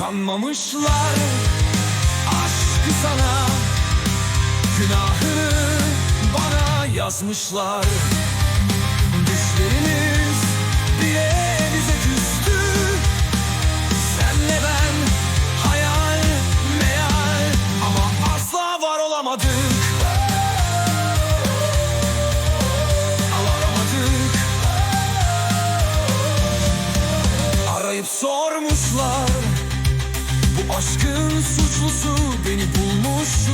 Sanmamışlar aşkı sana. Günahını bana yazmışlar. Düşlerimiz bile bize küstü. Senle ben hayal meyal Ama asla var olamadık. Arayıp sormuş aşkın suçlusu beni bulmuşlar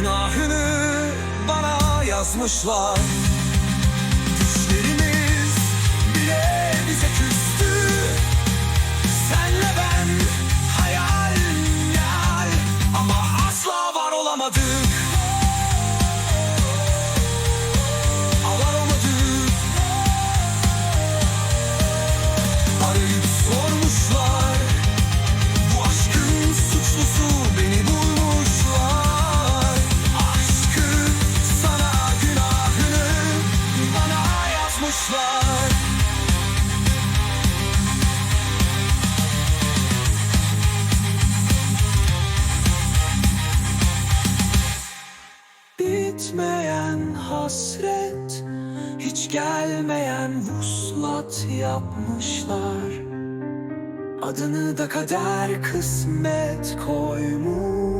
Günahını bana yazmışlar Bitmeyen hasret Hiç gelmeyen vuslat yapmışlar. Adını da kader kısmet koymuş